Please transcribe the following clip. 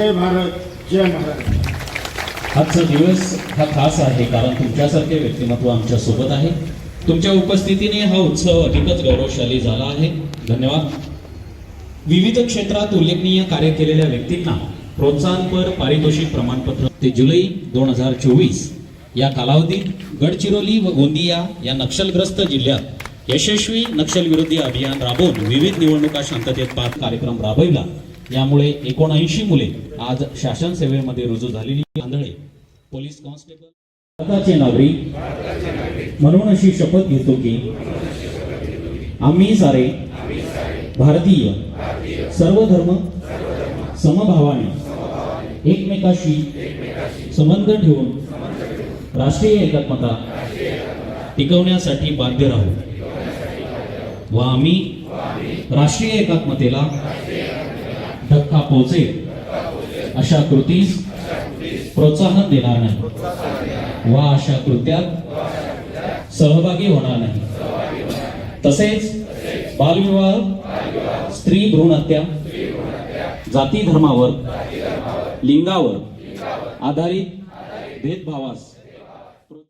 जय भारत जय आजचा दिवस हा खास आहे कारण तुमच्यासारखे व्यक्तिमत्व आमच्यासोबत आहे. तुमच्या उपस्थितीने हा उत्सव अधिकच गौरवशाली झाला आहे. धन्यवाद. विविध क्षेत्रात उल्लेखनीय कार्य केलेल्या व्यक्तींना प्रोत्साहनपर पारितोषिक प्रमाणपत्र. ते जुलै दोन हजार चोवीस या कालावधीत गडचिरोली व गोंदिया या नक्षलग्रस्त जिल्ह्यात यशस्वी नक्षलविरोधी अभियान राबवून विविध निवडणुका शांततेत पार कार्यक्रम राबविला. यामुळे एकोणऐंशी मुले आज शासन सेवेमध्ये रुजू झालेली आंधळे पोलीस कॉन्स्टेबल. भारताचे नागरिक म्हणून अशी शपथ घेतो की आम्ही सारे भारतीय सर्व धर्म समभावाने एकमेकाशी संबंध ठेवून राष्ट्रीय एकात्मता टिकवण्यासाठी बाध्य राहू. व आम्ही राष्ट्रीय एकात्मतेला धक्का पोहोचेल. अशा कृतीस प्रोत्साहन देणार नाही. वा अशा कृत्यात सहभागी होणार नाही. तसेच बालविवाह स्त्री भ्रूण हत्या जाती धर्मावर लिंगावर आधारित भेदभावास